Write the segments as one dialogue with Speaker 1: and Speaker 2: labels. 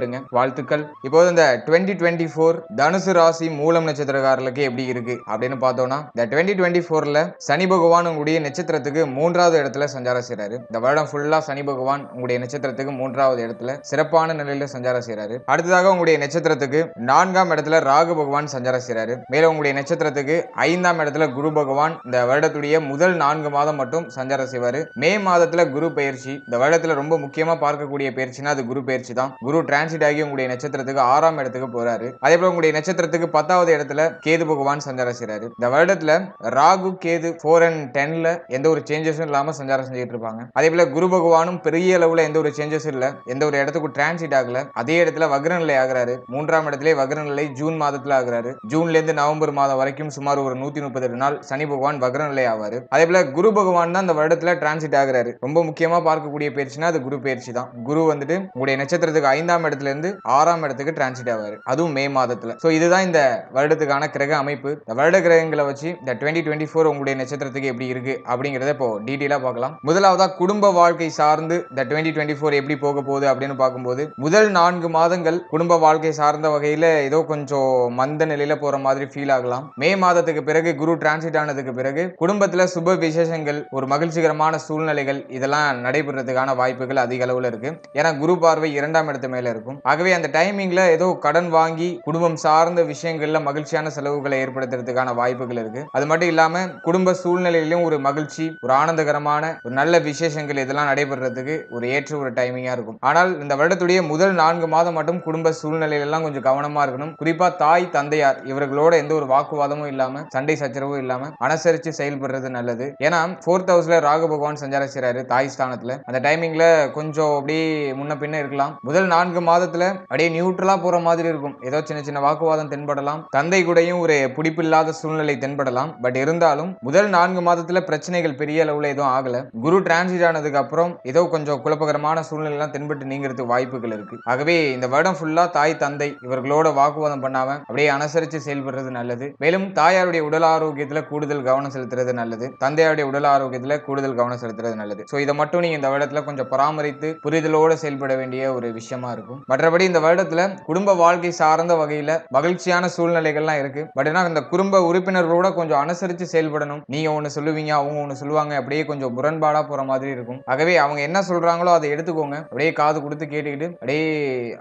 Speaker 1: பெறுங்க. வாழ்த்துக்கள். இப்போது இந்த டுவெண்ட்டி டுவெண்ட்டி ஃபோர் தனுசு ராசி மூலம் நட்சத்திரக்காரர்களுக்கு எப்படி இருக்கு அப்படின்னு பார்த்தோம்னா இந்த டுவெண்ட்டி டுவெண்ட்டி ஃபோர்ல சனி பகவான் உங்களுடைய நட்சத்திரத்துக்கு மூன்றாவது இடத்துல சஞ்சாரம் செய்யறாரு இந்த வருடம் ஃபுல்லா சனி பகவான் உங்களுடைய நட்சத்திரத்துக்கு மூன்றாவது இடத்துல சிறப்பான நிலையில சஞ்சாரம் செய்யறாரு அடுத்ததாக உங்களுடைய நட்சத்திரத்துக்கு நான்காம் இடத்துல ராகு பகவான் சஞ்சாரம் செய்யறாரு மேலும் உங்களுடைய நட்சத்திரத்துக்கு ஐந்தாம் இடத்துல குரு பகவான் இந்த வருடத்துடைய முதல் நான்கு மாதம் மட்டும் சஞ்சாரம் செய்வாரு. மே மாதத்துல குரு பயிற்சி இந்த வருடத்துல ரொம்ப முக்கியமா பார்க்கக்கூடிய பயிற்சினா அது குரு பயிற்சி தான். குரு டிரான்சிட் ஆகி உங்களுடைய நட்சத்திரத்துக்கு ஆறாம் இடத்துக்கு போறாரு. அதே போல உங்களுடைய நட்சத்திரத்துக்கு பத்தாவது இடத்துல கேது பகவான் சஞ்சாரம் செய்றாரு. இந்த வருடத்துல ராகு கேது ஃபோர் அண்ட் டென்ல எந்த ஒரு சேஞ்சஸும் இல்லாம சஞ்சாரம் செஞ்சுட்டு இருப்பாங்க. அதே போல குரு பகவானும் பெரிய அளவுல எந்த ஒரு சேஞ்சஸும் இல்ல. எந்த ஒரு இடத்துக்கு டிரான்சிட் ஆகல. அதே இடத்துல வக்ரநிலை ஆகுறாரு. மூன்றாம் இடத்திலே வக்ரநிலை ஜூன் மாதத்துல ஆகிறாரு. ஜூன்ல இருந்து நவம்பர் மாதம் வரைக்கும் சுமார் ஒரு நூத்தி முப்பது நாள் சனி பகவான் வக்ரநிலை ஆவாரு. அதே போல குரு பகவான் தான் அந்த வருடத்துல டிரான்சிட் ஆகிறாரு. ரொம்ப முக்கியமா பார்க்கக்கூடிய பயிற்சினா அது குரு பயிற்சி தான். குரு வந்துட்டு உங்களுடைய நட்சத்திரத்துக்கு ஐந்தாம் இடத்துல இருந்து ஆறாம் இடத்துக்கு டிரான்சிட் ஆவாரு. அதுவும் மே மாதத்துல. சோ இதுதான் இந்த வருடத்துக்கான கிரக அமைப்பு. இந்த வருட கிரகங்களை வச்சு இந்த டுவெண்ட்டி டுவெண்ட்டி ஃபோர் உங்களுடைய நட்சத்திரத்துக்கு எப்படி இருக்கு அப்படிங்கறத இப்போ டீட்டெயிலா பார்க்கலாம். முதலாவதா குடும்ப வாழ்க்கை சார்ந்து இந்த டுவெண்ட்டி டுவெண்ட்டி ஃபோர் எப்படி போக போகுது அப்படின்னு பார்க்கும்போது முதல் நான்கு மாதங்கள் குடும்ப வாழ்க்கை சார்ந்த வகையில ஏதோ கொஞ்சம் மந்த நிலையில போற மாதிரி ஃபீல் ஆகலாம். மே மாதத்துக்கு பிறகு குரு டிரான்சிட் ஆனதுக்கு பிறகு குடும்பத்துல சுப விசேஷங்கள் ஒரு மகிழ்ச்சிகரமான சூழ்நிலைகள் இதெல்லாம் நடைபெறதுக்கான வாய்ப்புகள் அதிக அளவுல இருக்கு. ஏன்னா குரு பார்வை இரண்டாம் இடத்து மேல இருக்கும். ஆகவே அந்த டைமிங்ல ஏதோ கடன் வாங்கி குடும்பம் சார்ந்த விஷயங்கள்ல மகிழ்ச்சியான செலவுகளை ஏற்படுத்துறதுக்கான வாய்ப்புகள் இருக்கு. அது மட்டும் இல்லாம குடும்ப சூழ்நிலையிலும் ஒரு மகிழ்ச்சி ஒரு ஆனந்தகரமான ஒரு நல்ல விசேஷங்கள் இதெல்லாம் நடைபெறதுக்கு ஒரு ஏற்ற ஒரு டைமிங்கா இருக்கும். ஆனால் இந்த வருடத்துடைய முதல் நான்கு மாதம் மட்டும் குடும்ப சூழ்நிலையில கொஞ்சம் கவனமா இருக்கணும். குறிப்பா தாய் தந்தையார் இவர்களோட எந்த ஒரு வாக்குவாதமும் இல்லாம சண்டை சச்சரவும் இல்லாம அனுசரிச்சு செயல்படுறது நல்லது. ஏன்னா ஃபோர்த் ஹவுஸ்ல ராகு பகவான் சஞ்சாரம் செய்யறாரு தாய் ஸ்தானத்துல. அந்த டைமிங்ல கொஞ்சம் அப்படியே முன்ன பின்ன இருக்கலாம். முதல் நான்கு மாதத்துல அப்படியே நியூட்ரலா போற மாதிரி இருக்கும். ஏதோ சின்ன சின்ன வாக்குவாதம் தென்படலாம். தந்தை கூடயும் ஒரு பிடிப்பில்லாத சூழ்நிலை தென்படலாம். பட் இருந்தாலும் முதல் நான்கு மாதத்துல பிரச்சனைகள் பெரிய அளவுல எதுவும் ஆகல. குரு டிரான்சிட் ஆனதுக்கு அப்புறம் ஏதோ கொஞ்சம் குழப்பகரமான சூழ்நிலை எல்லாம் தென்பட்டு நீங்கிறதுக்கு வாய்ப்புகள் இருக்கு. ஆகவே இந்த வருடம் ஃபுல்லா தாய் தந்தை இவர்களோட வாக்குவாதம் பண்ணாம அப்படியே அனுசரிச்சு செயல்படுறது நல்லது. மேலும் தாயாருடைய உடல் ஆரோக்கியத்துல கூடுதல் கவனம் செலுத்துறது நல்லது. தந்தையாருடைய உடல் ஆரோக்கியத்துல கூடுதல் கவனம் செலுத்துறது நல்லது. ஸோ இதை மட்டும் நீங்க இந்த வருடத்துல கொஞ்சம் பராமரித்து புரிதலோட செயல்பட வேண்டிய ஒரு விஷயமா இருக்கும். மற்றபடி இந்த வருடத்துல குடும்ப வாழ்க்கை சார்ந்த வகையில மகிழ்ச்சியான சூழ்நிலைகள்லாம் இருக்கு. பட் ஏன்னா இந்த குடும்ப உறுப்பினர்களோட கொஞ்சம் அனுசரிச்சு செயல்படணும். நீங்க ஒன்னு சொல்லுவீங்க அவங்க ஒன்னு சொல்லுவாங்க அப்படியே கொஞ்சம் முரண்பாடா போற மாதிரி இருக்கும். ஆகவே அவங்க என்ன சொல்றாங்களோ அதை எடுத்துக்கோங்க. அப்படியே காது கொடுத்து கேட்டுக்கிட்டு அப்படியே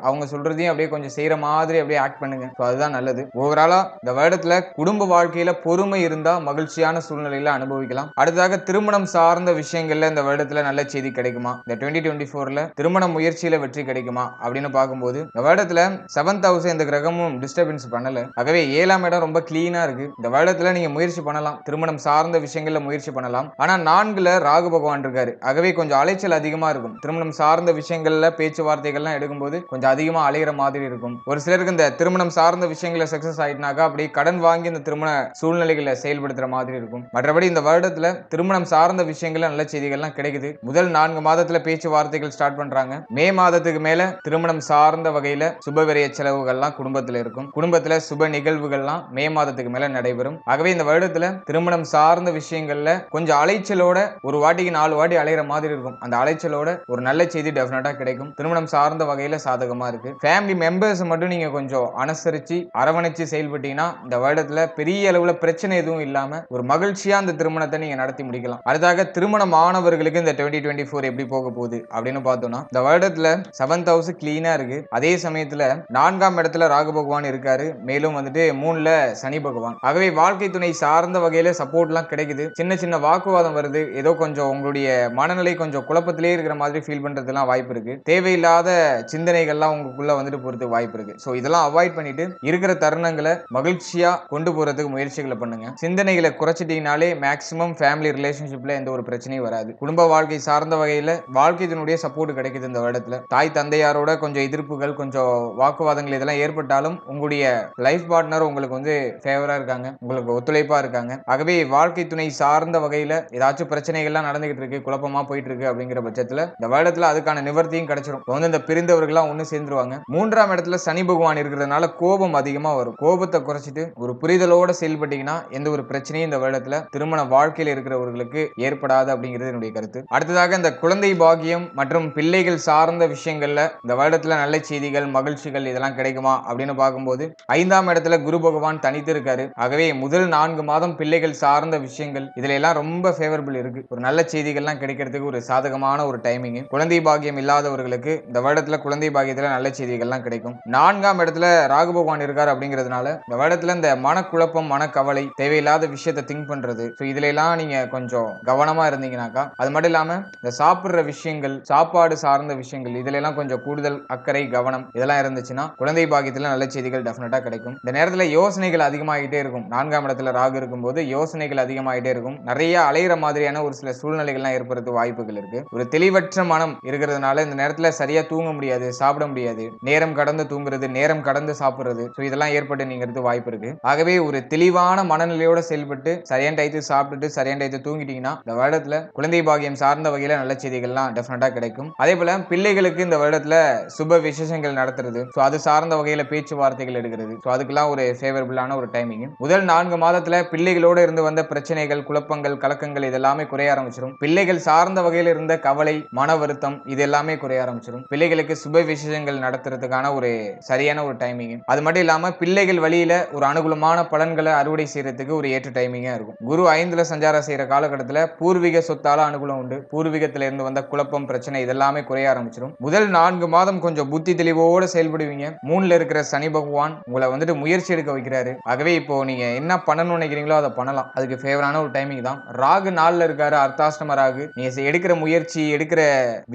Speaker 1: அவங்க சொல்றதையும் அப்படியே கொஞ்சம் செய்யற மாதிரி அப்படியே ஆக்ட் பண்ணுங்க. ஸோ அதுதான் நல்லது. ஓவராலா இந்த வருடத்துல குடும்ப வாழ்க்கையில பொறுமை இருந்தா மகிழ்ச்சியான சூழ்நிலையில அனுபவிக்கலாம். அடுத்ததாக திருமணம் சார்ந்த விஷயங்கள்ல இந்த வருடத்துல நல்ல செய்தி கிடைக்குமா? இந்த டுவெண்ட்டி டுவெண்ட்டி ஃபோர்ல திருமண முயற்சியில வெற்றி கிடைக்குமா? அப்படின்னு பார்க்கும்போது இந்த வருடத்துல செவன்த் ஹவுஸ் எந்த கிரகமும் டிஸ்டர்பன்ஸ் பண்ணல. ஆகவே ஏழாம் இடம் ரொம்ப கிளீனா இருக்கு. இந்த வருடத்துல நீங்க முயற்சி பண்ணலாம். திருமணம் சார்ந்த விஷயங்கள்ல முயற்சி பண்ணலாம். ஆனா நான்குல ராகு பகவான் இருக்காரு. ஆகவே கொஞ்சம் அலைச்சல் அதிகமா இருக்கும். திருமணம் சார்ந்த விஷயங்கள்ல பேச்சுவார்த்தைகள்லாம் எடுக்கும்போது கொஞ்சம் அதிகமா அலையிற மாதிரி இருக்கும். ஒரு சிலருக்கு இந்த திருமணம் சார்ந்த விஷயங்கள சக்சஸ் ஆயிட்டுனாக்கா அப்படியே கடன் வாங்கி இந்த திருமண சூழ்நிலைகளை செயல்படுத்துற மாதிரி இருக்கும். மற்றபடி இந்த வருடத்துல திருமணம் சார்ந்த விஷயங்கள்ல நல்ல செய்திகள்லாம் கிடைக்குது. முதல் நான்கு மாதத்துல பேச்சுவார்த்தைகள் ஸ்டார்ட் பண்றாங்க. மே மாதத்துக்கு மேல திருமணம் திருமணம் சார்ந்த வகையில சுபவிரய செலவுகள்லாம் குடும்பத்துல இருக்கும். குடும்பத்துல சுப நிகழ்வுகள்லாம் மே மாதத்துக்கு மேல நடைபெறும். ஆகவே இந்த வருடத்துல திருமணம் சார்ந்த விஷயங்கள்ல கொஞ்சம் அலைச்சலோட ஒரு வாட்டிக்கு நாலு வாட்டி அலைகிற மாதிரி இருக்கும். அந்த அலைச்சலோட ஒரு நல்ல செய்தி டெஃபினட்டா கிடைக்கும். திருமணம் சார்ந்த வகையில சாதகமா இருக்கு. ஃபேமிலி மெம்பர்ஸ் மட்டும் நீங்க கொஞ்சம் அனுசரிச்சு அரவணைச்சு செயல்பட்டீங்கன்னா இந்த வருடத்துல பெரிய அளவுல பிரச்சனை எதுவும் இல்லாம ஒரு மகிழ்ச்சியா அந்த திருமணத்தை நீங்க நடத்தி முடிக்கலாம். அடுத்தாக திருமணம் ஆனவர்களுக்கு இந்த டுவெண்ட்டி டுவெண்ட்டி ஃபோர் எப்படி போக போகுது அப்படின்னு பார்த்தோம்னா இந்த வருடத்துல செவன்த் ஹவுஸ் கிளீனா இருக்கு? அதே சமயத்துல நான்காம் இடத்துல ராகு பகவான் இருக்காரு. மேலும் வந்துட்டு மூணுல சனி பகவான். ஆகவே வாழ்க்கை துணை சார்ந்த வகையில சப்போர்ட்லாம் கிடைக்குது. சின்ன சின்ன வாக்குவாதம் வருது. ஏதோ கொஞ்சம் உங்களுடைய மனநிலை கொஞ்சம் குழப்பத்திலே இருக்கிற மாதிரி ஃபீல் பண்றதுலாம் வாய்ப்பு இருக்கு. தேவையில்லாத சிந்தனைகள்லாம் உங்களுக்குள்ள வந்துட்டு போறதுக்கு வாய்ப்பு இருக்கு. ஸோ இதெல்லாம் அவாய்ட் பண்ணிட்டு இருக்கிற தருணங்களை மகிழ்ச்சியா கொண்டு போறதுக்கு முயற்சிகளை பண்ணுங்க. சிந்தனைகளை குறைச்சிட்டீங்கனாலே மேக்ஸிமம் ஃபேமிலி ரிலேஷன்ஷிப்ல எந்த ஒரு பிரச்சனையும் வராது. குடும்ப வாழ்க்கை சார்ந்த வகையில வாழ்க்கையினுடைய சப்போர்ட் கிடைக்குது இந்த வருடத்துல. தாய் தந்தையாரோட கொஞ்சம் எதிர்ப்புகள் கொஞ்சம் வாக்குவாதங்கள் இதெல்லாம் ஏற்பட்டாலும் உங்களுடைய லைஃப் பார்ட்னர் உங்களுக்கு வந்து ஃபேவரா இருக்காங்க உங்களுக்கு ஒத்துழைப்பா இருக்காங்க. ஆகவே வாழ்க்கை துணை சார்ந்த வகையில ஏதாச்சும் பிரச்சனைகள்லாம் நடந்துகிட்டு இருக்கு குழப்பமா போயிட்டு இருக்கு அப்படிங்கிற பட்சத்துல இந்த வருடத்துல அதுக்கான நிவர்த்தியும் கிடைச்சிரும். வந்து இந்த பிரிந்தவர்கள்லாம் ஒன்று சேர்ந்துருவாங்க. மூன்றாம் இடத்துல சனி பகவான் இருக்கிறதுனால கோபம் அதிகமா வரும். கோபத்தை குறைச்சிட்டு ஒரு புரிதலோட செயல்பட்டீங்கன்னா எந்த ஒரு பிரச்சனையும் இந்த வருடத்துல திருமண வாழ்க்கையில் இருக்கிறவர்களுக்கு ஏற்படாது அப்படிங்கிறது என்னுடைய கருத்து. அடுத்ததாக இந்த குழந்தை பாகியம் மற்றும் பிள்ளைகள் சார்ந்த விஷயங்கள்ல இந்த வருடத்துல நல்ல செய்திகள் மகிழ்ச்சிகள் இதெல்லாம் கிடைக்குமா அப்படின்னு பார்க்கும்போது ஐந்தாம் இடத்துல குரு பகவான் தனித்து இருக்காரு ஆகவே முதல் நான்கு மாதம் பிள்ளைகள் சார்ந்த விஷயங்கள் இதுல எல்லாம் ரொம்ப ஃபேவரபிள் இருக்கு. ஒரு நல்ல செய்திகள்லாம் கிடைக்கிறதுக்கு ஒரு சாதகமான ஒரு டைமிங் குழந்தை பாக்கியம் இல்லாதவர்களுக்கு இந்த வருடத்துல குழந்தை பாக்கியத்துல நல்ல செய்திகள்லாம் கிடைக்கும். நான்காம் இடத்துல ராகு பகவான் இருக்காரு அப்படிங்கிறதுனால இந்த வருடத்துல இந்த மனக்குழப்பம் மனக்கவலை தேவையில்லாத விஷயத்தை திங்க் பண்றது ஸோ இதுல எல்லாம் நீங்க கொஞ்சம் கவனமா இருந்தீங்கன்னாக்கா அது மட்டும் இல்லாம இந்த சாப்பிடுற விஷயங்கள் சாப்பாடு சார்ந்த விஷயங்கள் இதுல எல்லாம் கொஞ்சம் கூடுதல் அக்கறை கவனம் இதெல்லாம் இருந்துச்சுன்னா குழந்தை பாக்கியத்துல நல்ல செய்திகள் டெஃபினட்டா கிடைக்கும். இந்த நேரத்துல யோசனைகள் அதிகமாகிட்டே இருக்கும். நான்காம் இடத்துல ராகு இருக்கும்போது யோசனைகள் அதிகமாகிட்டே இருக்கும். நிறைய அலையிற மாதிரியான ஒரு சில சூழ்நிலைகள்லாம் ஏற்படுறது வாய்ப்புகள் இருக்கு. ஒரு தெளிவற்ற மனம் இருக்கிறதுனால இந்த நேரத்துல சரியா தூங்க முடியாது சாப்பிட முடியாது. நேரம் கடந்து தூங்குறது நேரம் கடந்து சாப்பிடுறது. ஸோ இதெல்லாம் ஏற்பட்டு நீங்கிறது வாய்ப்பு இருக்கு. ஆகவே ஒரு தெளிவான மனநிலையோட செயல்பட்டு சரியான டயத்து சாப்பிட்டுட்டு சரியான டயத்து தூங்கிட்டீங்கன்னா இந்த வருடத்துல குழந்தை பாகியம் சார்ந்த வகையில நல்ல செய்திகள்லாம் டெஃபினட்டா கிடைக்கும். அதே போல பிள்ளைகளுக்கு இந்த வருடத்துல சுப விசேஷங்கள் நடத்துறது. ஸோ அது சார்ந்த வகையில் பேச்சுவார்த்தைகள் எடுக்கிறது. ஸோ அதுக்கெல்லாம் ஒரு ஃபேவரபிளான ஒரு டைமிங் முதல் நான்கு மாதத்துல பிள்ளைகளோடு இருந்து வந்த பிரச்சனைகள் குழப்பங்கள் கலக்கங்கள் இதெல்லாமே குறைய ஆரம்பிச்சிடும் பிள்ளைகள் சார்ந்த வகையில் இருந்த கவலை மன வருத்தம் இது எல்லாமே குறைய ஆரம்பிச்சிடும் பிள்ளைகளுக்கு சுப விசேஷங்கள் நடத்துறதுக்கான ஒரு சரியான ஒரு டைமிங் அது மட்டும் இல்லாம பிள்ளைகள் வழியில ஒரு அனுகூலமான பலன்களை அறுவடை செய்யறதுக்கு ஒரு ஏற்ற டைமிங்கா இருக்கும். குரு ஐந்துல சஞ்சாரம் செய்யற காலகட்டத்தில் பூர்வீக சொத்தால அனுகூலம் உண்டு. பூர்வீகத்துல இருந்து வந்த குழப்பம் பிரச்சனை இதெல்லாமே குறைய ஆரம்பிச்சிடும் முதல் நான்கு மாதம் கொஞ்சம் புத்தி தெளிவோட செயல்படுவீங்க. மூணுல இருக்கிற சனி பகவான் உங்களை வந்துட்டு முயற்சி எடுக்க வைக்கிறாரு. ஆகவே இப்போ நீங்க என்ன பண்ணணும்னு நினைக்கிறீங்களோ அதை பண்ணலாம். அதுக்கு ஃபேவரான ஒரு டைமிங் தான். ராகு நாளில் இருக்காரு அர்த்தாஷ்டம ராகு. நீங்க எடுக்கிற முயற்சி எடுக்கிற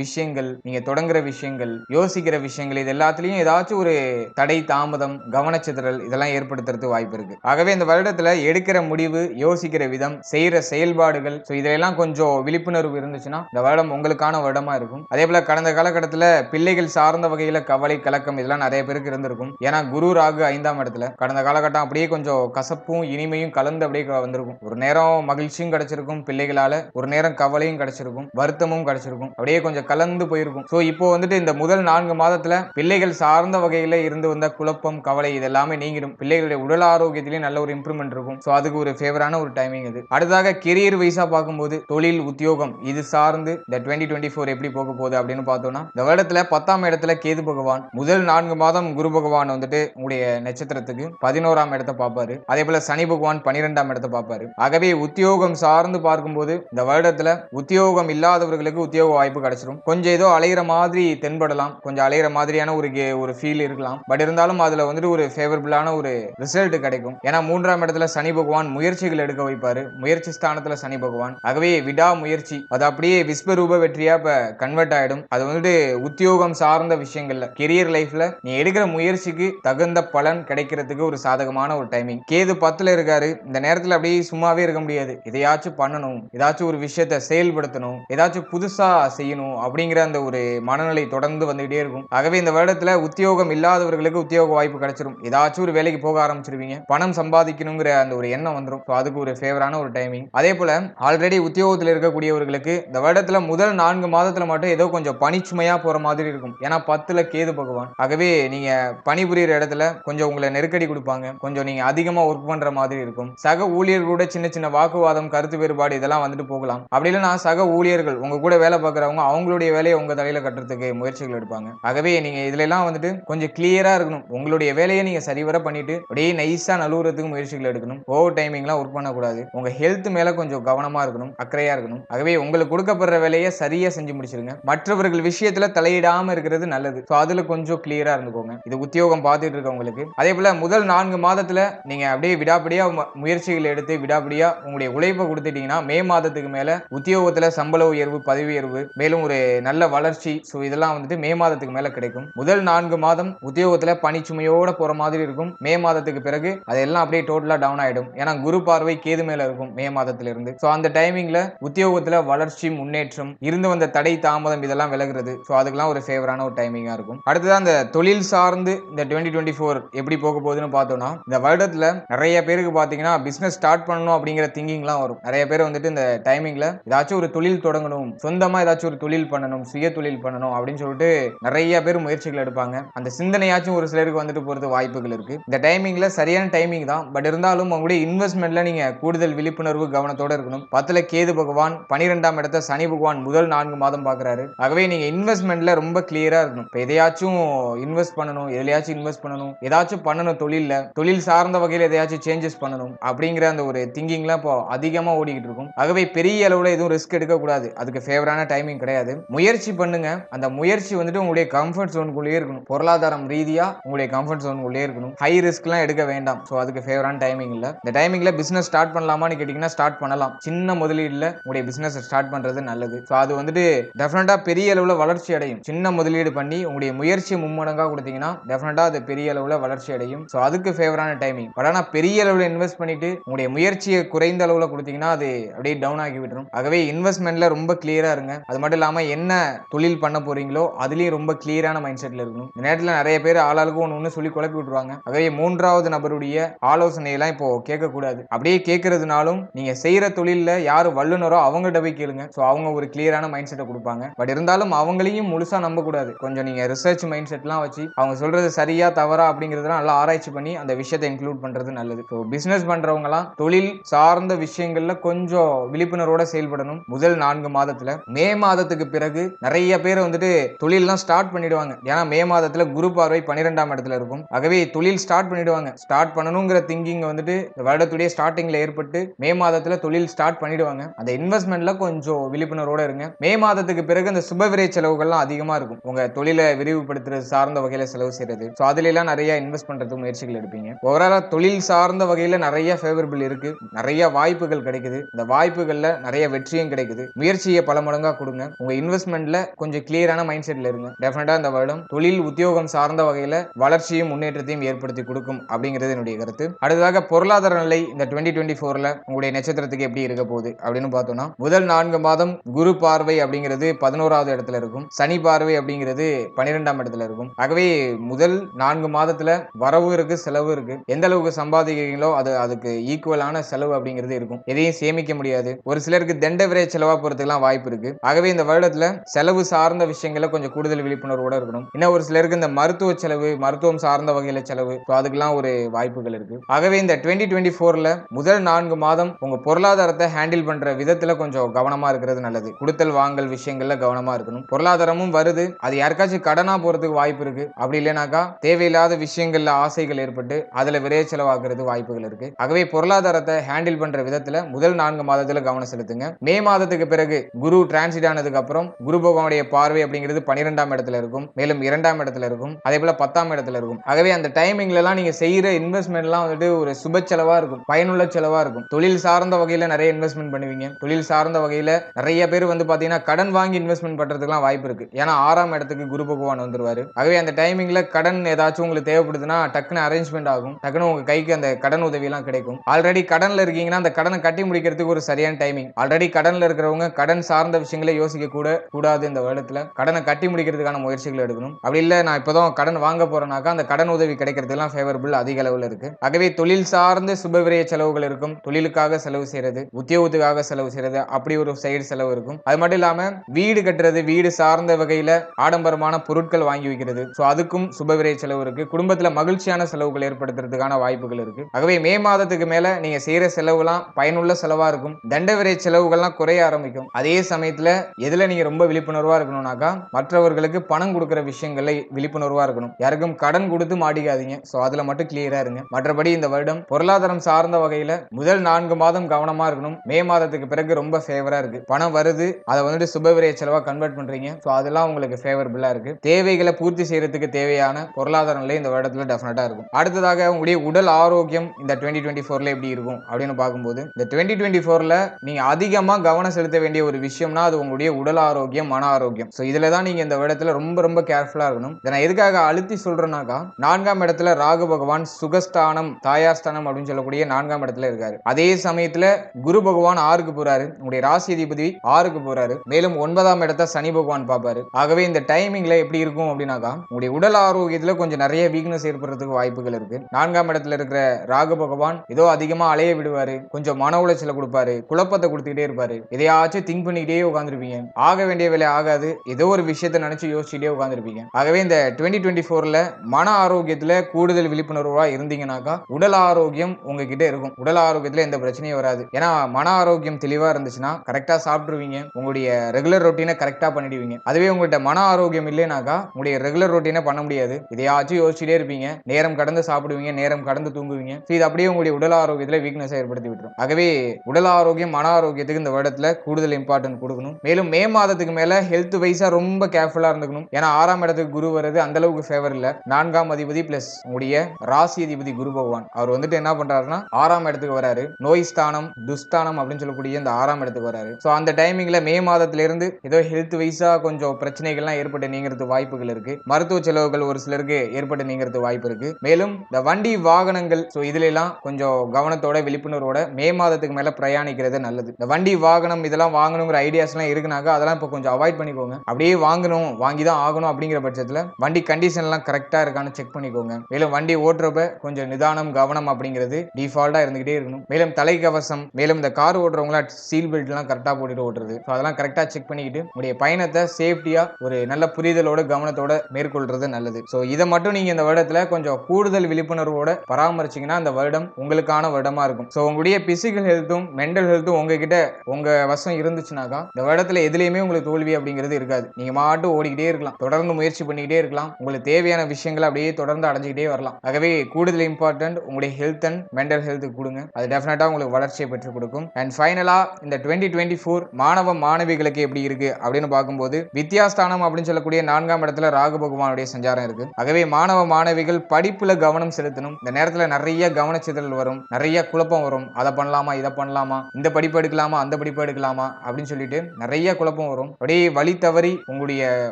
Speaker 1: விஷயங்கள் நீங்க தொடங்குற விஷயங்கள் யோசிக்கிற விஷயங்கள் இது எல்லாத்துலயும் ஏதாச்சும் ஒரு தடை தாமதம் கவனச்சிதறல் இதெல்லாம் ஏற்படுத்துறதுக்கு வாய்ப்பு இருக்கு. ஆகவே இந்த வருடத்துல எடுக்கிற முடிவு யோசிக்கிற விதம் செய்யற செயல்பாடுகள் ஸோ இதெல்லாம் கொஞ்சம் விழிப்புணர்வு இருந்துச்சுன்னா இந்த வருடம் உங்களுக்கான வருடமா இருக்கும். அதே போல கடந்த காலகட்டத்தில் பிள்ளைகள் சார்ந்த வகையில கவலை கலக்கம் இதெல்லாம் நிறைய பேருக்கு இருந்திருக்கும். ஏன்னா குரு ராகு ஐந்தாம் இடத்துல கடந்த காலகட்டம் அப்படியே கொஞ்சம் கசப்பும் இனிமையும் கலந்து அப்படியே வந்திருக்கும். ஒரு நேரம் மகிழ்ச்சியும் கிடைச்சிருக்கும் பிள்ளைகளால ஒரு நேரம் கவலையும் கிடைச்சிருக்கும் வருத்தமும் கிடைச்சிருக்கும். அப்படியே கொஞ்சம் கலந்து போயிருக்கும். ஸோ இப்போ வந்துட்டு இந்த முதல் நான்கு மாதத்துல பிள்ளைகள் சார்ந்த வகையில இருந்து வந்த குழப்பம் கவலை இதெல்லாமே நீங்கிடும். பிள்ளைகளுடைய உடல் ஆரோக்கியத்திலேயே நல்ல ஒரு இம்ப்ரூவ்மெண்ட் இருக்கும். ஸோ அதுக்கு ஒரு ஃபேவரான ஒரு டைமிங் இது அடுத்ததாக கெரியர் வைஸா பார்க்கும்போது தொழில் உத்தியோகம் இது சார்ந்து இந்த டுவெண்ட்டி டுவெண்ட்டி ஃபோர் எப்படி போக போகுது அப்படின்னு பார்த்தோம்னா இந்த வருடத்துல பத்தாம் இடத்துல கேது பகவான் முதல் நான்கு மாதம் குரு பகவான் வந்துட்டு உங்களுடைய நட்சத்திரத்துக்கு பதினோராம் இடத்தை பார்ப்பாரு. அதே போல சனி பகவான் பன்னிரெண்டாம் இடத்தை பார்ப்பாரு. ஆகவே உத்தியோகம் சார்ந்து பார்க்கும்போது இந்த வருடத்துல உத்தியோகம் இல்லாதவர்களுக்கு உத்தியோக வாய்ப்பு கிடைச்சிரும். கொஞ்சம் ஏதோ அலைகிற மாதிரி தென்படலாம். கொஞ்சம் அலையிற மாதிரியான ஒரு ஒரு ஃபீல் இருக்கலாம். பட் இருந்தாலும் அதுல வந்துட்டு ஒரு ஃபேவரபிளான ஒரு ரிசல்ட் கிடைக்கும். ஏன்னா மூன்றாம் இடத்துல சனி பகவான் முயற்சிகள் எடுக்க வைப்பாரு. முயற்சி ஸ்தானத்துல சனி பகவான். ஆகவே விடா முயற்சி அது அப்படியே விஸ்வரூப வெற்றியா இப்ப கன்வெர்ட் ஆயிடும். அது வந்துட்டு உத்தியோகம் சார்ந்த விஷயங்கள்ல. கெரியர் லைஃப்ல நீ எடுக்கிற முயற்சிக்கு தகுந்த பலன் கிடைக்கிறதுக்கு ஒரு சாதகமான ஒரு டைமிங் கேது பத்துல இருக்காரு. இந்த நேரத்துல அப்படியே சும்மாவே இருக்க முடியாது. இதையாச்சும் பண்ணணும். ஏதாச்சும் ஒரு விஷயத்த செயல்படுத்தணும். ஏதாச்சும் புதுசா செய்யணும் அப்படிங்கிற அந்த ஒரு மனநிலை தொடர்ந்து வந்துகிட்டே இருக்கும். ஆகவே இந்த வருடத்துல உத்தியோகம் இல்லாதவர்களுக்கு உத்தியோக வாய்ப்பு கிடைச்சிரும். ஏதாச்சும் ஒரு வேலைக்கு போக ஆரம்பிச்சிருவீங்க. பணம் சம்பாதிக்கணுங்கிற அந்த ஒரு எண்ணம் வந்துடும் ஸோ அதுக்கு ஒரு ஃபேவரான ஒரு டைமிங் அதே போல ஆல்ரெடி உத்தியோகத்தில் இருக்கக்கூடியவர்களுக்கு இந்த வருடத்துல முதல் நான்கு மாதத்துல மட்டும் ஏதோ கொஞ்சம் பனிச்சுமையா போற மாதிரி இருக்கும். ஏன்னா பத்துல கேது பகவான். ஆகவே நீங்க பணிபுரியிற இடத்துல கொஞ்சம் உங்களை நெருக்கடி கொடுப்பாங்க. கொஞ்சம் நீங்க அதிகமா ஒர்க் பண்ற மாதிரி இருக்கும். சக ஊழியர்களோட சின்ன சின்ன வாக்குவாதம் கருத்து வேறுபாடு இதெல்லாம் வந்துட்டு போகலாம். அப்படி இல்லைன்னா சக ஊழியர்கள் உங்க கூட வேலை பார்க்குறவங்க அவங்களுடைய வேலையை உங்க தலையில கட்டுறதுக்கு முயற்சிகள் எடுப்பாங்க. ஆகவே நீங்க இதுல எல்லாம் வந்துட்டு கொஞ்சம் கிளியரா இருக்கணும். உங்களுடைய வேலையை நீங்க சரிவர பண்ணிட்டு அப்படியே நைஸா நழுவுறதுக்கு முயற்சிகள் எடுக்கணும். ஓவர் டைமிங்லாம் ஒர்க் பண்ணக்கூடாது. உங்க ஹெல்த் மேல கொஞ்சம் கவனமா இருக்கணும். அக்கறையா இருக்கணும். ஆகவே உங்களுக்கு கொடுக்கப்படுற வேலையை சரியா செஞ்சு முடிச்சிருங்க. மற்றவர்கள் விஷயத்துல தலையிடாம இருக்கிறது நல்லது. ஸோ அதில் கொஞ்சம் கிளியராக இருந்துக்கோங்க. இது உத்தியோகம் பார்த்துட்டு இருக்கவங்களுக்கு. அதே போல் முதல் நான்கு மாதத்தில் நீங்கள் அப்படியே விடாப்படியாக முயற்சிகள் எடுத்து விடாப்படியாக உங்களுடைய உழைப்பை கொடுத்துட்டீங்கன்னா மே மாதத்துக்கு மேலே உத்தியோகத்தில் சம்பள உயர்வு பதவி உயர்வு மேலும் ஒரு நல்ல வளர்ச்சி ஸோ இதெல்லாம் வந்துட்டு மே மாதத்துக்கு மேலே கிடைக்கும். முதல் நான்கு மாதம் உத்தியோகத்தில் பணிச்சுமையோட போகிற மாதிரி இருக்கும். மே மாதத்துக்கு பிறகு அதெல்லாம் அப்படியே டோட்டலாக டவுன் ஆகிடும் ஏன்னா குரு பார்வை கேது மேலே இருக்கும் மே மாதத்திலிருந்து. ஸோ அந்த டைமிங்கில் உத்தியோகத்தில் வளர்ச்சி முன்னேற்றம் இருந்து வந்த தடை தாமதம் இதெல்லாம் விலகுறது. ஸோ அதுக்கெல்லாம் ஒரு ஃபேவரான ஒரு டைம் டைமிங்காக இருக்கும். அடுத்ததான் அந்த தொழில் சார்ந்து இந்த டுவெண்ட்டி டுவெண்ட்டி ஃபோர் எப்படி போக போகுதுன்னு பார்த்தோம்னா இந்த வருடத்தில் நிறைய பேருக்கு பார்த்தீங்கன்னா பிஸ்னஸ் ஸ்டார்ட் பண்ணணும் அப்படிங்கிற திங்கிங்லாம் வரும். நிறைய பேர் வந்துட்டு இந்த டைமிங்கில் ஏதாச்சும் ஒரு தொழில் தொடங்கணும் சொந்தமாக ஏதாச்சும் ஒரு தொழில் பண்ணணும் சுய தொழில் பண்ணணும் அப்படின்னு சொல்லிட்டு நிறைய பேர் முயற்சிகள் எடுப்பாங்க. அந்த சிந்தனையாச்சும் ஒரு சிலருக்கு வந்துட்டு போகிறது வாய்ப்புகள் இருக்குது இந்த டைமிங்கில் சரியான டைமிங் தான். பட் இருந்தாலும் உங்களுடைய இன்வெஸ்ட்மெண்ட்டில் நீங்கள் கூடுதல் விழிப்புணர்வு கவனத்தோட இருக்கணும். பத்தில் கேது பகவான் பனிரெண்டாம் இடத்த சனி பகவான் முதல் நான்கு மாதம் பார்க்குறாரு. ஆகவே நீங்கள் இன்வெஸ்ட்மெண்ட்டில் ரொம்ப கிளியராக இருக்கணும் இப்போ எதையாச்சும் இன்வெஸ்ட் பண்ணணும் எதுலையாச்சும் இன்வெஸ்ட் பண்ணணும் ஏதாச்சும் பண்ணணும் தொழிலில் தொழில் சார்ந்த வகையில் எதையாச்சும் சேஞ்சஸ் பண்ணணும் அப்படிங்கிற அந்த ஒரு திங்கிங்லாம் இப்போ அதிகமாக ஓடிக்கிட்டு இருக்கும். ஆகவே பெரிய அளவில் எதுவும் ரிஸ்க் எடுக்கக்கூடாது அதுக்கு ஃபேவரான டைமிங் கிடையாது. முயற்சி பண்ணுங்க. அந்த முயற்சி வந்துட்டு உங்களுடைய கம்ஃபர்ட் ஜோனுக்குள்ளேயே இருக்கணும். பொருளாதாரம் ரீதியா உங்களுடைய கம்ஃபர்ட் ஜோனுக்குள்ளேயே இருக்கணும். ஹை ரிஸ்க்லாம் எடுக்க வேண்டாம். ஸோ அதுக்கு ஃபேவரான டைமிங் இல்லை. இந்த டைமிங்ல பிசினஸ் ஸ்டார்ட் பண்ணலாமான்னு கேட்டிங்கன்னா ஸ்டார்ட் பண்ணலாம். சின்ன முதலீடுல உங்களுடைய பிசினஸ் ஸ்டார்ட் பண்றது நல்லது. ஸோ அது வந்துட்டு டெஃபினட்டா பெரிய அளவில் வளர்ச்சி அடையும். சின்ன முதலீடு பண்ணி பண்ணி உங்களுடைய முயற்சி மும்மடங்காக கொடுத்தீங்கன்னா டெஃபினட்டாக அது பெரிய அளவில் வளர்ச்சி அடையும். ஸோ அதுக்கு ஃபேவரான டைமிங் பட் ஆனால் பெரிய அளவில் இன்வெஸ்ட் பண்ணிட்டு உங்களுடைய முயற்சியை குறைந்த அளவில் கொடுத்தீங்கன்னா அது அப்படியே டவுன் ஆகி விட்டுரும். ஆகவே இன்வெஸ்ட்மெண்ட்ல ரொம்ப கிளியரா இருங்க. அது மட்டும் இல்லாமல் என்ன தொழில் பண்ண போறீங்களோ அதுலேயும் ரொம்ப கிளியரான மைண்ட் செட்ல இருக்கணும். இந்த நேரத்தில் நிறைய பேர் ஆளாளுக்கு ஒன்று ஒன்று சொல்லி குழப்பி விட்டுருவாங்க. ஆகவே மூன்றாவது நபருடைய ஆலோசனையெல்லாம் இப்போ கேட்கக்கூடாது. அப்படியே கேட்கறதுனாலும் நீங்க செய்யற தொழிலில் யார் வல்லுனரோ அவங்ககிட்ட போய் கேளுங்க. ஸோ அவங்க ஒரு கிளியரான மைண்ட் செட்டை கொடுப்பாங்க. பட் இருந்தாலும் அவங்களையும் முழுசா நம்பக்கூடாது. கொஞ்சம் கொஞ்சம் நீங்கள் ரிசர்ச் மைண்ட் செட்லாம் வச்சு அவங்க சொல்கிறது சரியா தவறா அப்படிங்கிறதுலாம் நல்லா ஆராய்ச்சி பண்ணி அந்த விஷயத்தை இன்க்ளூட் பண்ணுறது நல்லது. ஸோ பிஸ்னஸ் பண்றவங்கலாம் தொழில் சார்ந்த விஷயங்களில் கொஞ்சம் விழிப்புணர்வோட செயல்படணும். முதல் நான்கு மாதத்தில். மே மாதத்துக்கு பிறகு நிறைய பேர் வந்துட்டு தொழில்லாம் ஸ்டார்ட் பண்ணிடுவாங்க. ஏன்னா மே மாதத்தில் குரு பார்வை பன்னிரெண்டாம் இடத்துல இருக்கும். ஆகவே தொழில் ஸ்டார்ட் பண்ணிடுவாங்க. ஸ்டார்ட் பண்ணணுங்கிற திங்கிங் வந்துட்டு வருடத்துடைய ஸ்டார்டிங்கில் ஏற்பட்டு மே மாதத்தில் தொழில் ஸ்டார்ட் பண்ணிடுவாங்க. அந்த இன்வெஸ்ட்மெண்ட்டில் கொஞ்சம் விழிப்புணர்வோட இருங்க. மே மாதத்துக்கு பிறகு அந்த சுபவிரை செலவுகள்லாம் அதிகமாக இருக்கும். உங்கள் விரிவுபடுத்துறது சார்ந்த வகையில செலவு செய்யறது ஸோ அதுல எல்லாம் நிறைய இன்வெஸ்ட் பண்றதுக்கு முயற்சிகள் எடுப்பீங்க. ஓவராலா தொழில் சார்ந்த வகையில நிறைய ஃபேவரபிள் இருக்கு. நிறைய வாய்ப்புகள் கிடைக்குது. இந்த வாய்ப்புகள்ல நிறைய வெற்றியும் கிடைக்குது. முயற்சியை பல மடங்கா கொடுங்க. உங்க இன்வெஸ்ட்மெண்ட்ல கொஞ்சம் கிளியரான மைண்ட் செட்ல இருங்க. டெஃபினட்டா இந்த வருடம் தொழில் உத்தியோகம் சார்ந்த வகையில வளர்ச்சியும் முன்னேற்றத்தையும் ஏற்படுத்தி கொடுக்கும் அப்படிங்கிறது என்னுடைய கருத்து. அடுத்ததாக பொருளாதார நிலை இந்த டுவெண்ட்டி டுவெண்ட்டி ஃபோர்ல உங்களுடைய நட்சத்திரத்துக்கு எப்படி இருக்க போகுது அப்படின்னு பார்த்தோம்னா முதல் நான்கு மாதம் குரு பார்வை அப்படிங்கிறது பதினோராவது இடத்துல இருக்கும். சனி பார்வை அப்படிங்கிறது பன்னிரெண்டாம் இடத்துல இருக்கும். ஆகவே முதல் நான்கு மாதத்துல வரவு இருக்கு செலவு இருக்கு. எந்த அளவுக்கு சம்பாதிக்கிறீங்களோ அது அதுக்கு ஈக்குவலான செலவு அப்படிங்கிறது இருக்கும். எதையும் சேமிக்க முடியாது. ஒரு சிலருக்கு தண்ட விரை செலவா போறதுக்கெல்லாம் வாய்ப்பு இருக்கு. ஆகவே இந்த வருடத்துல செலவு சார்ந்த விஷயங்களை கொஞ்சம் கூடுதல் விழிப்புணர்வோட இருக்கணும். இன்னும் ஒரு சிலருக்கு இந்த மருத்துவ செலவு மருத்துவம் சார்ந்த வகையில செலவு அதுக்கெல்லாம் ஒரு வாய்ப்புகள் இருக்கு. ஆகவே இந்த டுவெண்ட்டி டுவெண்ட்டி ஃபோர்ல முதல் நான்கு மாதம் உங்க பொருளாதாரத்தை ஹேண்டில் பண்ற விதத்துல கொஞ்சம் கவனமா இருக்கிறது நல்லது. கொடுத்தல் வாங்கல் விஷயங்கள்ல கவனமா இருக்கணும். பொருளாதாரமும் வருது. அது யாருக்காச்சும் கடனா போறதுக்கு வாய்ப்பு இருக்கு. அப்படி இல்லைனாக்கா தேவையில்லாத விஷயங்கள்ல ஆசைகள் ஏற்பட்டு அதுல விரைய செலவாக்குறது வாய்ப்புகள் இருக்கு. ஆகவே பொருளாதாரத்தை ஹேண்டில் பண்ற விதத்துல முதல் நான்கு மாதத்துல கவனம் செலுத்துங்க. மே மாதத்துக்கு பிறகு குரு டிரான்சிட் ஆனதுக்கு அப்புறம் குரு பகவானுடைய பார்வை அப்படிங்கிறது பனிரெண்டாம் இடத்துல இருக்கும். மேலும் இரண்டாம் இடத்துல இருக்கும். அதே போல பத்தாம் இடத்துல இருக்கும். ஆகவே அந்த டைமிங்ல எல்லாம் நீங்க செய்யற இன்வெஸ்ட்மெண்ட் எல்லாம் வந்துட்டு ஒரு சுப செலவா இருக்கும். பயனுள்ள செலவா இருக்கும். தொழில் சார்ந்த வகையில நிறைய இன்வெஸ்ட்மெண்ட் பண்ணுவீங்க. தொழில் சார்ந்த வகையில நிறைய பேர் வந்து பாத்தீங்கன்னா கடன் வாங்கி இன்வெஸ்ட்மெண்ட் பண்றதுக்குலாம் வாய்ப்பு இருக்கு. ஏன்னா ஆறாம் இடத்துக்கு குரு பகவான் வந்துருவாரு. ஆகவே அந்த டைமிங்ல கடன் ஏதாச்சும் உங்களுக்கு தேவைப்படுதுன்னா டக்குன்னு அரேஞ்ச்மெண்ட் ஆகும். டக்குன்னு உங்க கைக்கு அந்த கடன் உதவி எல்லாம் கிடைக்கும். ஆல்ரெடி கடன்ல இருக்கீங்கன்னா அந்த கடனை கட்டி முடிக்கிறதுக்கு ஒரு சரியான டைமிங் ஆல்ரெடி கடன்ல இருக்கிறவங்க கடன் சார்ந்த விஷயங்களை யோசிக்க கூட கூடாது இந்த வருடத்துல. கடனை கட்டி முடிக்கிறதுக்கான முயற்சிகள் எடுக்கணும். அப்படி இல்ல நான் இப்பதான் கடன் வாங்க போறேனாக்கா அந்த கடன் உதவி கிடைக்கிறதுலாம் ஃபேவரபிள் அதிக அளவுல இருக்கு. ஆகவே தொழில் சார்ந்த சுபவிரய செலவுகள் இருக்கும். தொழிலுக்காக செலவு செய்யறது உத்தியோகத்துக்காக செலவு செய்யறது அப்படி ஒரு சைடு செலவு இருக்கும். அது மட்டும் இல்லாம வீடு கட்டுறது வீடு சார்ந்த வகையில ஆடம்பர தரமான பொருட்கள் வாங்கி வைக்கிறது. ஸோ அதுக்கும் சுபவிரை செலவு இருக்கு. குடும்பத்தில் மகிழ்ச்சியான செலவுகள் ஏற்படுத்துறதுக்கான வாய்ப்புகள் இருக்கு. ஆகவே மே மாதத்துக்கு மேல நீங்க செய்யற செலவுலாம் பயனுள்ள செலவா இருக்கும். தண்ட விரை செலவுகள்லாம் குறைய ஆரம்பிக்கும். அதே சமயத்துல எதுல நீங்க ரொம்ப விழிப்புணர்வா இருக்கணும்னாக்கா மற்றவர்களுக்கு பணம் கொடுக்குற விஷயங்கள்ல விழிப்புணர்வா இருக்கணும். யாருக்கும் கடன் கொடுத்து மாட்டிக்காதீங்க. ஸோ அதுல மட்டும் கிளியரா இருங்க. மற்றபடி இந்த வருடம் பொருளாதாரம் சார்ந்த வகையில முதல் நான்கு மாதம் கவனமா இருக்கணும். மே மாதத்துக்கு பிறகு ரொம்ப ஃபேவரா இருக்கு. பணம் வருது. அதை வந்துட்டு சுபவிரை செலவா கன்வெர்ட் பண்றீங்க. ஸோ அதெல்லாம் உங்களுக்கு ஃபேவரபிள் இருக்கு. தேவைகளை பூர்த்தி செய்யறதுக்கு தேவையான பொருளாதார நிலை இந்த வருடத்துல டெஃபினட்டா இருக்கும். அடுத்ததாக உங்களுடைய உடல் ஆரோக்கியம் இந்த டுவெண்ட்டி டுவெண்ட்டி ஃபோர்ல எப்படி இருக்கும் அப்படின்னு பார்க்கும்போது இந்த டுவெண்ட்டி டுவெண்ட்டி ஃபோர்ல நீங்க அதிகமா கவனம் செலுத்த வேண்டிய ஒரு விஷயம்னா அது உங்களுடைய உடல் ஆரோக்கியம் மன ஆரோக்கியம். ஸோ இதுல தான் நீங்க இந்த இடத்துல ரொம்ப ரொம்ப கேர்ஃபுல்லா இருக்கணும். இதை நான் எதுக்காக அழுத்தி சொல்றேன்னாக்கா நான்காம் இடத்துல ராகு பகவான் சுகஸ்தானம் தாயாஸ்தானம் அப்படின்னு சொல்லக்கூடிய நான்காம் இடத்துல இருக்காரு. அதே சமயத்துல குரு பகவான் ஆறுக்கு போறாரு. உங்களுடைய ராசி அதிபதி ஆறுக்கு போறாரு. மேலும் ஒன்பதாம் இடத்த சனி பகவான் பார்ப்பாரு. ஆகவே இந்த டைம் டைமிங்ல எப்படி இருக்கும் அப்படின்னாக்கா உங்களுடைய உடல் ஆரோக்கியத்துல கொஞ்சம் நிறைய வீக்னஸ் ஏற்படுறதுக்கு வாய்ப்புகள் இருக்கு. நான்காம் இடத்துல இருக்கிற ராகு பகவான் ஏதோ அதிகமா அலைய விடுவாரு கொஞ்சம் மன உளைச்சலை கொடுப்பாரு குழப்பத்தை கொடுத்துக்கிட்டே இருப்பாரு. எதையாச்சும் திங்க் பண்ணிக்கிட்டே உட்காந்துருப்பீங்க ஆக வேண்டிய வேலை ஆகாது. ஏதோ ஒரு விஷயத்தை நினைச்சு யோசிச்சுட்டே உட்காந்துருப்பீங்க ஆகவே இந்த டுவெண்ட்டி டுவெண்ட்டி ஃபோர்ல மன ஆரோக்கியத்துல கூடுதல் விழிப்புணர்வா இருந்தீங்கன்னாக்கா உடல் ஆரோக்கியம் உங்ககிட்ட இருக்கும். உடல் ஆரோக்கியத்துல எந்த பிரச்சனையும் வராது. ஏன்னா மன ஆரோக்கியம் தெளிவா இருந்துச்சுன்னா கரெக்டா சாப்பிட்டுருவீங்க. உங்களுடைய ரெகுலர் ரொட்டீனை கரெக்டா பண்ணிடுவீங்க. அதுவே உங்கள்கிட்ட மன ஆரோக்கியம் இல்லைனாக்கா உங்களுடைய ரெகுலர் ரொட்டீனை பண்ண முடியாது. இதையாச்சும் யோசிச்சுட்டே இருப்பீங்க. நேரம் கடந்து சாப்பிடுவீங்க நேரம் கடந்து தூங்குவீங்க. ஸோ இது அப்படியே உங்களுடைய உடல் ஆரோக்கியத்துல வீக்னஸ் ஏற்படுத்தி விட்டுரும். ஆகவே உடல் ஆரோக்கியம் மன ஆரோக்கியத்துக்கு இந்த வருடத்துல கூடுதல் இம்பார்ட்டன்ட் கொடுக்கணும். மேலும் மே மாதத்துக்கு மேல ஹெல்த் வைஸா ரொம்ப கேர்ஃபுல்லா இருந்துக்கணும். ஏன்னா ஆறாம் இடத்துக்கு குரு வருது அந்த அளவுக்கு ஃபேவர் இல்ல. நான்காம் அதிபதி பிளஸ் உங்களுடைய ராசி அதிபதி குரு பகவான். அவர் வந்துட்டு என்ன பண்றாருன்னா ஆறாம் இடத்துக்கு வராரு. நோய் ஸ்தானம் துஸ்தானம் அப்படின்னு சொல்லக்கூடிய இந்த ஆறாம் இடத்துக்கு வராரு. ஸோ அந்த டைமிங்ல மே மாதத்துல இருந்து ஏதோ ஹெல்த் வைஸா கொஞ்சம் பிரச்சனைகள்லாம் ஏற்பட்டு நீங்கிறது வாய்ப்புகள் இருக்கு. மருத்துவ செலவுகள் ஒரு சிலருக்கு ஏற்பட்டு நீங்கிறது வாய்ப்பு இருக்கு. மேலும் இந்த வண்டி வாகனங்கள் ஸோ இதுல எல்லாம் கொஞ்சம் கவனத்தோட விழிப்புணர்வோட மே மாதத்துக்கு மேல பிரயாணிக்கிறது நல்லது. இந்த வண்டி வாகனம் இதெல்லாம் வாங்கணுங்கிற ஐடியாஸ் எல்லாம் இருக்குனாக்க அதெல்லாம் இப்போ கொஞ்சம் அவாய்ட் பண்ணிக்கோங்க. அப்படியே வாங்கணும் வாங்கி தான் ஆகணும் அப்படிங்கிற பட்சத்தில் வண்டி கண்டிஷன் எல்லாம் கரெக்டா இருக்கான்னு செக் பண்ணிக்கோங்க. மேலும் வண்டி ஓட்டுறப்ப கொஞ்சம் நிதானம் கவனம் அப்படிங்கிறது டிஃபால்ட்டா இருந்துகிட்டே இருக்கணும். மேலும் தலைக்கவசம் மேலும் இந்த கார் ஓட்டுறவங்களா சீல் பெல்ட் எல்லாம் கரெக்டா போட்டுட்டு ஓட்டுறது. ஸோ அதெல்லாம் கரெக்டா செக் பண்ணிக்கிட்டு உங்களுடைய பயணத்தை சேஃப்டியா ஒரு நல்ல புரிதலோட கவனத்தோட மேற்கொள்றது நல்லது. ஸோ இதை மட்டும் நீங்க இந்த வருடத்துல கொஞ்சம் கூடுதல் விழிப்புணர்வோட பராமரிச்சீங்கன்னா அந்த வருடம் உங்களுக்கான வருடமா இருக்கும். ஸோ உங்களுடைய பிசிக்கல் ஹெல்த்தும் மென்டல் ஹெல்த்தும் உங்ககிட்ட உங்க வசம் இருந்துச்சுனாக்கா இந்த வருடத்துல எதுலையுமே உங்களுக்கு தோல்வி அப்படிங்கிறது இருக்காது. நீங்க மாட்டு ஓடிக்கிட்டே இருக்கலாம். தொடர்ந்து முயற்சி பண்ணிக்கிட்டே இருக்கலாம். உங்களுக்கு தேவையான விஷயங்களை அப்படியே தொடர்ந்து அடைஞ்சிக்கிட்டே வரலாம். ஆகவே கூடுதல் இம்பார்ட்டன்ட் உங்களுடைய ஹெல்த் அண்ட் மென்டல் ஹெல்த்துக்கு கொடுங்க. அது டெஃபினட்டா உங்களுக்கு வளர்ச்சியை பெற்றுக் கொடுக்கும். அண்ட் ஃபைனலா இந்த டுவெண்ட்டி டுவெண்ட்டி ஃபோர் மாணவ மாணவிகளுக்கு எப்படி இருக்கு அப்படின்னு பார்க்கும்போது வித்யாஸ்தானம் அப்படின்னு சொல்லக்கூடிய நான்காம் இடத்துல ராகு பகவானுடைய சஞ்சாரம் இருக்கு. ஆகவே மாணவ மாணவிகள் படிப்புல கவனம் செலுத்தணும். இந்த நேரத்துல நிறைய கவனச்சிதறல் வரும். நிறைய குழப்பம் வரும். அதை பண்ணலாமா இதை பண்ணலாமா? இந்த படிப்பு எடுக்கலாமா அந்த படிப்பு எடுக்கலாமா? அப்படின்னு சொல்லிட்டு நிறைய குழப்பம் வரும். அப்படியே வழி தவறி உங்களுடைய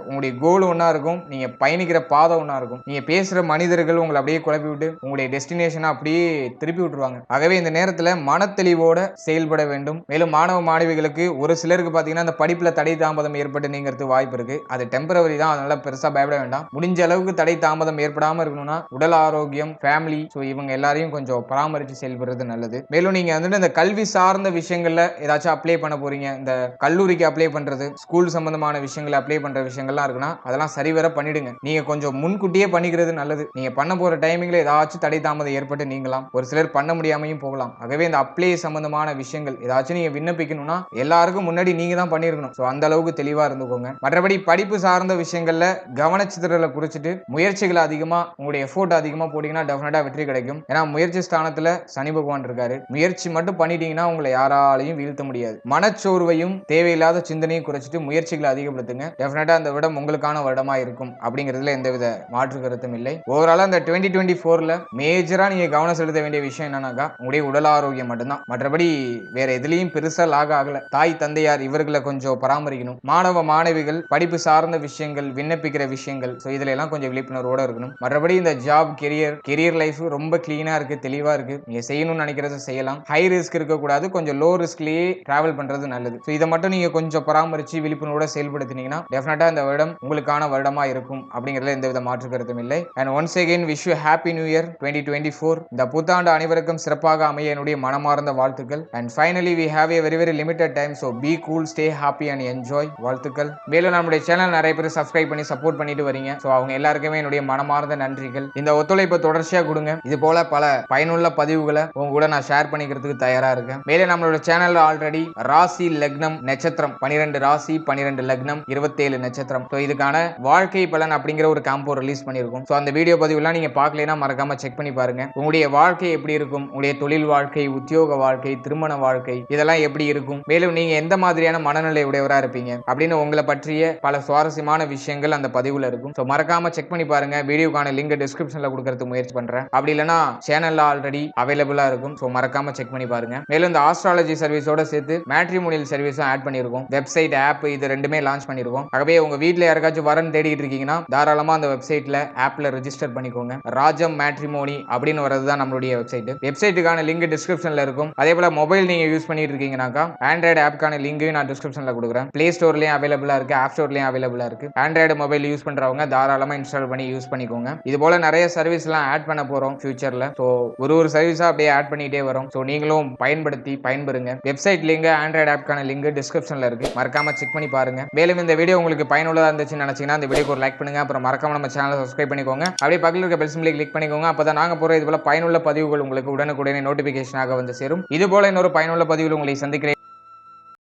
Speaker 1: உங்களுடைய கோல் ஒன்றா இருக்கும். நீங்க பயணிக்கிற பாதை ஒன்றா இருக்கும். நீங்க பேசுற மனிதர்கள் உங்களை அப்படியே குழப்பி விட்டு உங்களுடைய டெஸ்டினேஷனை அப்படியே திருப்பி விட்டுருவாங்க. ஆகவே இந்த நேரத்துல மனத்தெளிவோட செயல்பட வேண்டும். மேலும் மாணவ மாணவிகளுக்கு ஒரு சிலருக்கு பாத்தீங்கன்னா அந்த படிப்புல தடை தாமதம் ஏற்பட்டு நீங்கிறது வாய்ப்பு இருக்கு. அது டெம்பரவரி தான் அதனால பெருசா பயப்பட வேண்டாம். முடிஞ்ச அளவுக்கு தடை தாமதம் ஏற்படாம இருக்கணும்னா உடல் ஆரோக்கியம் ஃபேமிலி ஸோ இவங்க எல்லாரையும் கொஞ்சம் பராமரித்து செயல்படுறது நல்லது. மேலும் நீங்க வந்துட்டு இந்த கல்வி சார்ந்த விஷயங்கள்ல ஏதாச்சும் அப்ளை பண்ண போறீங்க இந்த கல்லூரிக்கு அப்ளை பண்றது ஸ்கூல் சம்பந்தமான விஷயங்களை அப்ளை பண்ற விஷயங்கள்லாம் இருக்குன்னா அதெல்லாம் சரிவர பண்ணிடுங்க. நீங்க கொஞ்சம் முன்கூட்டியே பண்ணிக்கிறது நல்லது. நீங்க பண்ண போற டைமிங்ல ஏதாச்சும் தடை தாமதம் ஏற்பட்டு நீங்களாம் ஒரு சிலர் பண்ண முடியாமையும் போகலாம். ஆகவே இந்த அப்ளை சம்பந்தமான விஷயங்கள் ஏதாச்சும் நீங்க விண்ணப்பிக்கணும்னா எல்லாருக்கும் முன்னாடி நீங்க தான் பண்ணிருக்கணும். ஸோ அந்த அளவுக்கு தெளிவா இருந்துக்கோங்க. மற்றபடி படிப்பு சார்ந்த விஷயங்கள்ல கவனச்சிதறலை குறிச்சிட்டு முயற்சிகளை அதிகமா உங்களுடைய எஃபோர்ட் அதிகமா போட்டீங்கன்னா டெஃபினட்டா வெற்றி கிடைக்கும். ஏன்னா முயற்சி ஸ்தானத்துல சனி பகவான் இருக்காரு. முயற்சி மட்டும் பண்ணிட்டீங்கன்னா உங்களை யாராலையும் வீழ்த்த முடியாது. மனச்சோர்வையும் தேவையில்லாத சிந்தனையும் குறைச்சிட்டு முயற்சிகளை அதிகப்படுத்துங்க. டெஃபினட்டா அந்த விடம் உங்களுக்கான வருடமா இருக்கும் அப்படிங்கிறதுல எந்தவித மாற்று கருத்தும் இல்லை. ஓவராலா அந்த டுவெண்ட்டி டுவெண்ட்டி போர்ல மேஜரா நீங்க கவனம் செலுத்த வேண்டிய விஷயம் என்னன்னாக்கா உங்களுடைய உடல் ஆரோக்கியம் மட்டும்தான். மற்றபடி வேற எதுலயும் பெருசா லாக் ஆகல. தாய் தந்தையார் இவர்களை கொஞ்சம் பராமரிக்கணும். மாணவ மாணவிகள் படிப்பு சார்ந்த விஷயம் விஷயங்கள் விண்ணப்பிக்கிற விஷயங்கள். ஸோ இதுல எல்லாம் கொஞ்சம் விழிப்புணர்வோட இருக்கணும். மற்றபடி இந்த ஜாப் கெரியர் கெரியர் லைஃப் ரொம்ப கிளீனா இருக்கு தெளிவா இருக்கு. நீங்க செய்யணும்னு நினைக்கிறத செய்யலாம். ஹை ரிஸ்க் இருக்கக்கூடாது. கொஞ்சம் லோ ரிஸ்க்லயே டிராவல் பண்றது நல்லது. ஸோ இதை மட்டும் நீங்க கொஞ்சம் பராமரிச்சு விழிப்புணர்வோட செயல்படுத்தினீங்கன்னா டெஃபினட்டா இந்த வருடம் உங்களுக்கான வருடமா இருக்கும் அப்படிங்கிறதுல எந்தவித மாற்று கருத்தும் இல்லை. And once again wish you happy new year twenty twenty four இந்த புத்தாண்டு அனைவருக்கும் சிறப்பாக அமைய என்னுடைய மனமார்ந்த வாழ்த்துக்கள். And finally we have a very very limited time so be cool stay happy and enjoy வாழ்த்துக்கள். மேலும் நம்முடைய சேனல் நிறைய பேர் சப்ஸ்கிரைப் பண்ணி சப்போர்ட் பண்ணிட்டு வரீங்க. ஸோ அவங்க எல்லாருக்குமே என்னுடைய மனமார்ந்த நன்றிகள். இந்த ஒத்துழைப்பை தொடர்ச்சியா கொடுங்க. இது போல பல பயனுள்ள பதிவுகளை உங்க கூட நான் ஷேர் பண்ணிக்கிறதுக்கு தயாராக இருக்கேன். மேலே நம்மளோட சேனல்ல ஆல்ரெடி ராசி லக்னம் நட்சத்திரம். பனிரெண்டு ராசி பனிரெண்டு லக்னம் இருபத்தேழு நட்சத்திரம். ஸோ இதுக்கான வாழ்க்கை பலன் அப்படிங்கிற ஒரு காம்போ ரிலீஸ் பண்ணியிருக்கோம். ஸோ அந்த வீடியோ பதிவுலாம் நீங்க பார்க்கலனா மறக்காம செக் பண்ணி பாருங்க. உங்களுடைய வாழ்க்கை எப்படி இருக்கும்? உங்களுடைய தொழில் வாழ்க்கை உத்தியோக வாழ்க்கை திருமண வாழ்க்கை இதெல்லாம் எப்படி இருக்கும்? மேலும் நீங்க எந்த மாதிரியான மனநிலை உடையவராக இருப்பீங்க? அப்படின்னு உங்களை பற்றிய பல சுவாரஸ்யமான விஷயங்கள் அந்த பதிவில் இருக்கும். ஸோ மறக்காம செக் பண்ணி பாருங்க. வீடியோக்கான லிங்க் டிஸ்கிரிப்ஷன்ல கொடுக்கறதுக்கு முயற்சி பண்றேன். அப்படி இல்லைன்னா சேனல்ல ஆல்ரெடி அவைலபிளா இருக்கும். ஸோ மறக்காம செக் பண்ணி பாருங்க. மேலும் இந்த ஆஸ்ட்ராலஜி சர்வீஸோட சேர்த்து மேட்ரிமோனியல் சர்வீஸும் ஆட் பண்ணியிருக்கோம் வெப்சைட் ஆப் இது ரெண்டுமே லான்ச் பண்ணியிருக்கோம் ஆகவே உங்க வீட்டில் யாருக்காச்சும் வரன் தேடிட்டு இருக்கீங்கன்னா தாராளமா அந்த வெப்சைட்ல ஆப்ல ரெஜிஸ்டர் பண்ணிக்கோங்க. ராஜம் மேட்ரிமோனி அப்படின்னு வரது தான் நம்மளுடைய வெப்சைட் வெப்சைட்டுக்கான லிங்க் டிஸ்கிரிப்ஷன்ல இருக்கும். அதே போல மொபைல் நீங்க யூஸ் பண்ணிட்டு இருக்கீங்கன்னாக்கா ஆண்ட்ராய்டு ஆப்க்கான லிங்கையும் நான் டிஸ்கிரிப்ஷன்ல கொடுக்குறேன். பிளே ஸ்டோர்லயும் அவைலபிளா இருக்கு. ஆப் ஸ்டோர்லயும் அவைலபிளா இருக்கு. ஆண்ட்ராய்டு மொபைல் யூஸ் பண்றவங்க தாராளமா இன்ஸ்டால் பண்ணி யூஸ் பண்ணிக்கோங்க. இது போல நிறைய சர்வீஸ்லாம் ஆட் பண்ண போறோம் ஃபியூச்சர்ல ஸோ ஒரு ஒரு சர்வீஸா அப்படியே ஆட் பண்ணிட்டே வரும். ஸோ நீங்களும் பயன்படுத்தி பயன்பெறுங்க. வெப்சைட் லிங்க் ஆண்ட்ராய்டு ஆப்க்கான லிங்க் டிஸ்கிரிப்ஷன்ல இருக்கு. மறக்காம செக் பண்ணி பாருங்க. மேலும் இந்த வீடியோ உங்களுக்கு பயனுள்ளதா இருந்துச்சுன்னு நினைச்சீங்கன்னா இந்த வீடியோக்கு ஒரு லைக் பண்ணுங்க. அப்புறம் மறக்காம நம்ம சேனலை சப்ஸ்கிரைப் பண்ணிக்கோங்க. அப்படியே பக்கத்தில் இருக்க பெல் சிம்பிளை கிளிக் பண்ணிக்கோங்க. அப்பதான் நாங்க போற இது போல பயனுள்ள பதிவுகள் உங்களுக்கு உடனுக்குடனே நோட்டிபிகேஷனாக வந்து சேரும். இது போல இன்னொரு பயனுள்ள பதிவில் உங்களை சந்திக்கிறேன்.